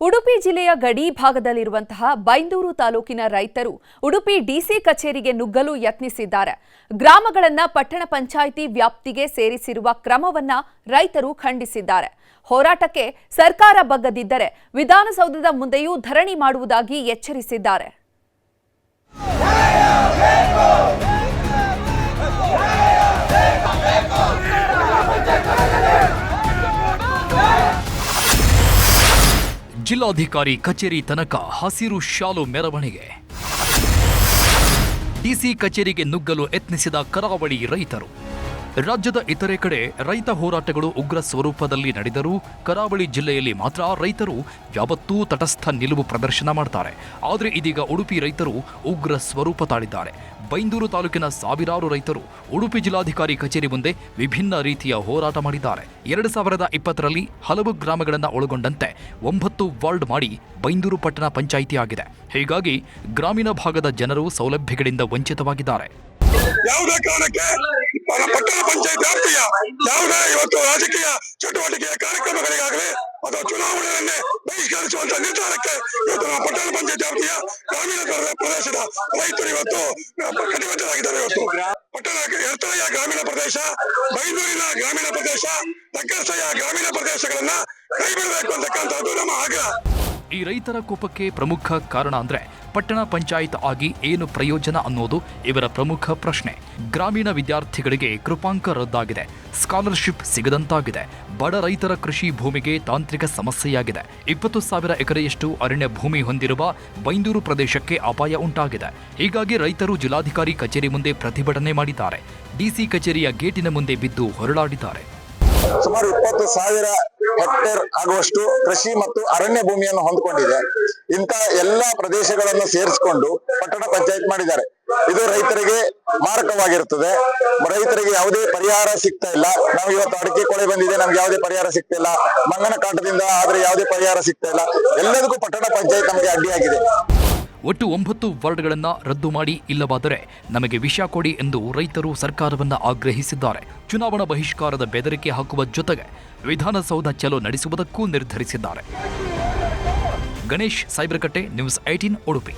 ಉಡುಪಿ ಜಿಲ್ಲೆಯ ಗಡಿ ಭಾಗದಲ್ಲಿರುವಂತಹ ಬೈಂದೂರು ತಾಲೂಕಿನ ರೈತರು ಉಡುಪಿ ಡಿಸಿ ಕಚೇರಿಗೆ ನುಗ್ಗಲು ಯತ್ನಿಸಿದ್ದಾರೆ. ಗ್ರಾಮಗಳನ್ನ ಪಟ್ಟಣ ಪಂಚಾಯಿತಿ ವ್ಯಾಪ್ತಿಗೆ ಸೇರಿಸಿರುವ ಕ್ರಮವನ್ನ ರೈತರು ಖಂಡಿಸಿದ್ದಾರೆ. ಹೋರಾಟಕ್ಕೆ ಸರ್ಕಾರ ಬಗ್ಗದಿದ್ದರೆ ವಿಧಾನಸೌಧದ ಮುಂದೆಯೂ ಧರಣಿ ಮಾಡುವುದಾಗಿ ಎಚ್ಚರಿಸಿದ್ದಾರೆ. ಜಿಲ್ಲಾಧಿಕಾರಿ ಕಚೇರಿ ತನಕ ಹಸಿರು ಶಾಲು ಮೆರವಣಿಗೆ. ಡಿಸಿ ಕಚೇರಿಗೆ ನುಗ್ಗಲು ಯತ್ನಿಸಿದ ಕರಾವಳಿ ರೈತರು. ರಾಜ್ಯದ ಇತರೆ ಕಡೆ ರೈತ ಹೋರಾಟಗಳು ಉಗ್ರ ಸ್ವರೂಪದಲ್ಲಿ ನಡೆದರೂ ಕರಾವಳಿ ಜಿಲ್ಲೆಯಲ್ಲಿ ಮಾತ್ರ ರೈತರು ಯಾವತ್ತೂ ತಟಸ್ಥ ನಿಲುವು ಪ್ರದರ್ಶನ ಮಾಡ್ತಾರೆ. ಆದರೆ ಇದೀಗ ಉಡುಪಿ ರೈತರು ಉಗ್ರ ಸ್ವರೂಪ ತಾಳಿದ್ದಾರೆ. ಬೈಂದೂರು ತಾಲೂಕಿನ ಸಾವಿರಾರು ರೈತರು ಉಡುಪಿ ಜಿಲ್ಲಾಧಿಕಾರಿ ಕಚೇರಿ ಮುಂದೆ ವಿಭಿನ್ನ ರೀತಿಯ ಹೋರಾಟ ಮಾಡಿದ್ದಾರೆ. ಎರಡು ಸಾವಿರದ ಇಪ್ಪತ್ತರಲ್ಲಿ ಹಲವು ಗ್ರಾಮಗಳನ್ನು ಒಳಗೊಂಡಂತೆ ಒಂಬತ್ತು ವಾರ್ಡ್ ಮಾಡಿ ಬೈಂದೂರು ಪಟ್ಟಣ ಪಂಚಾಯಿತಿ ಆಗಿದೆ ಹೀಗಾಗಿ ಗ್ರಾಮೀಣ ಭಾಗದ ಜನರು ಸೌಲಭ್ಯಗಳಿಂದ ವಂಚಿತವಾಗಿದ್ದಾರೆ. ಪಟ್ಟಣ ಪಂಚಾಯತ್ ವ್ಯಾಪ್ತಿಯ ಯಾವುದೇ ಇವತ್ತು ರಾಜಕೀಯ ಚಟುವಟಿಕೆಯ ಕಾರ್ಯಕ್ರಮಗಳಿಗಾಗಲಿ ಅಥವಾ ಚುನಾವಣೆಯನ್ನೇ ಬಹಿಷ್ಕರಿಸುವಂತಹ ನಿರ್ಧಾರಕ್ಕೆ ಇವತ್ತು ನಮ್ಮ ಪಟ್ಟಣ ಪಂಚಾಯತ್ ವ್ಯಾಪ್ತಿಯ ಗ್ರಾಮೀಣ ಪ್ರ- ಪ್ರದೇಶದ ರೈತರು ಇವತ್ತು ಕಟಿಬದ್ಧರಾಗಿದ್ದಾರೆ ಇವತ್ತು. ಪಟ್ಟಣ ಎರ್ತಳೆಯ ಗ್ರಾಮೀಣ ಪ್ರದೇಶ, ಬೈಂದೂರಿನ ಗ್ರಾಮೀಣ ಪ್ರದೇಶ ತಕ್ಕರಸೆಯ ಗ್ರಾಮೀಣ ಪ್ರದೇಶಗಳನ್ನ ಕೈ ಬಿಡಬೇಕು ಅಂತಕ್ಕಂಥದ್ದು ನಮ್ಮ ಆಗ್ರಹ. ಈ ರೈತರ ಕೋಪಕ್ಕೆ ಪ್ರಮುಖ ಕಾರಣ ಅಂದ್ರೆ ಪಟ್ಟಣ ಪಂಚಾಯತ್ ಆಗಿ ಏನು ಪ್ರಯೋಜನ ಅನ್ನೋದು ಇವರ ಪ್ರಮುಖ ಪ್ರಶ್ನೆ. ಗ್ರಾಮೀಣ ವಿದ್ಯಾರ್ಥಿಗಳಿಗೆ ಕೃಪಾಂಕ ರದ್ದಾಗಿದೆ. ಸ್ಕಾಲರ್ಶಿಪ್ ಸಿಗದಂತಾಗಿದೆ. ಬಡ ರೈತರ ಕೃಷಿ ಭೂಮಿಗೆ ತಾಂತ್ರಿಕ ಸಮಸ್ಯೆಯಾಗಿದೆ. ಇಪ್ಪತ್ತು ಸಾವಿರ ಎಕರೆಯಷ್ಟು ಅರಣ್ಯ ಭೂಮಿ ಹೊಂದಿರುವ ಬೈಂದೂರು ಪ್ರದೇಶಕ್ಕೆ ಅಪಾಯ ಉಂಟಾಗಿದೆ. ಹೀಗಾಗಿ ರೈತರು ಜಿಲ್ಲಾಧಿಕಾರಿ ಕಚೇರಿ ಮುಂದೆ ಪ್ರತಿಭಟನೆ ಮಾಡಿದ್ದಾರೆ. ಡಿಸಿ ಕಚೇರಿಯ ಗೇಟಿನ ಮುಂದೆ ಬಿದ್ದು ಹೊರಳಾಡಿದ್ದಾರೆ. ಸುಮಾರು ಇಪ್ಪತ್ತು ಸಾವಿರ ಹೆಕ್ಟೇರ್ ಆಗುವಷ್ಟು ಕೃಷಿ ಮತ್ತು ಅರಣ್ಯ ಭೂಮಿಯನ್ನು ಹೊಂದಿಕೊಂಡಿದೆ. ಇಂತಹ ಎಲ್ಲಾ ಪ್ರದೇಶಗಳನ್ನು ಸೇರಿಸಿಕೊಂಡು ಪಟ್ಟಣ ಪಂಚಾಯತ್ ಮಾಡಿದ್ದಾರೆ. ಇದು ರೈತರಿಗೆ ಮಾರಕವಾಗಿರುತ್ತದೆ. ರೈತರಿಗೆ ಯಾವುದೇ ಪರಿಹಾರ ಸಿಗ್ತಾ ಇಲ್ಲ. ನಾವು ಇವತ್ತು ಅಡಿಕೆ ಕೊಳೆ ಬಂದಿದೆ, ನಮ್ಗೆ ಯಾವುದೇ ಪರಿಹಾರ ಸಿಗ್ತಾ ಇಲ್ಲ. ಮಂಗನ ಕಾಟದಿಂದ ಆದ್ರೆ ಯಾವುದೇ ಪರಿಹಾರ ಸಿಗ್ತಾ ಇಲ್ಲ. ಎಲ್ಲದಕ್ಕೂ ಪಟ್ಟಣ ಪಂಚಾಯತ್ ನಮಗೆ ಅಡ್ಡಿಯಾಗಿದೆ. ಒಟ್ಟು ಒಂಬತ್ತು ವಾರ್ಡ್ಗಳನ್ನು ರದ್ದು ಮಾಡಿ ಇಲ್ಲವಾದರೆ ನಮಗೆ ವಿಷ ಕೊಡಿ ಎಂದು ರೈತರು ಸರ್ಕಾರವನ್ನು ಆಗ್ರಹಿಸಿದ್ದಾರೆ. ಚುನಾವಣಾ ಬಹಿಷ್ಕಾರದ ಬೆದರಿಕೆ ಹಾಕುವ ಜೊತೆಗೆ ವಿಧಾನಸೌಧ ಚಲೋ ನಡೆಸುವುದಕ್ಕೂ ನಿರ್ಧರಿಸಿದ್ದಾರೆ. ಗಣೇಶ್ ಸೈಬರ್ಕಟ್ಟೆ ನ್ಯೂಸ್ ಐಟೀನ್ ಉಡುಪಿ.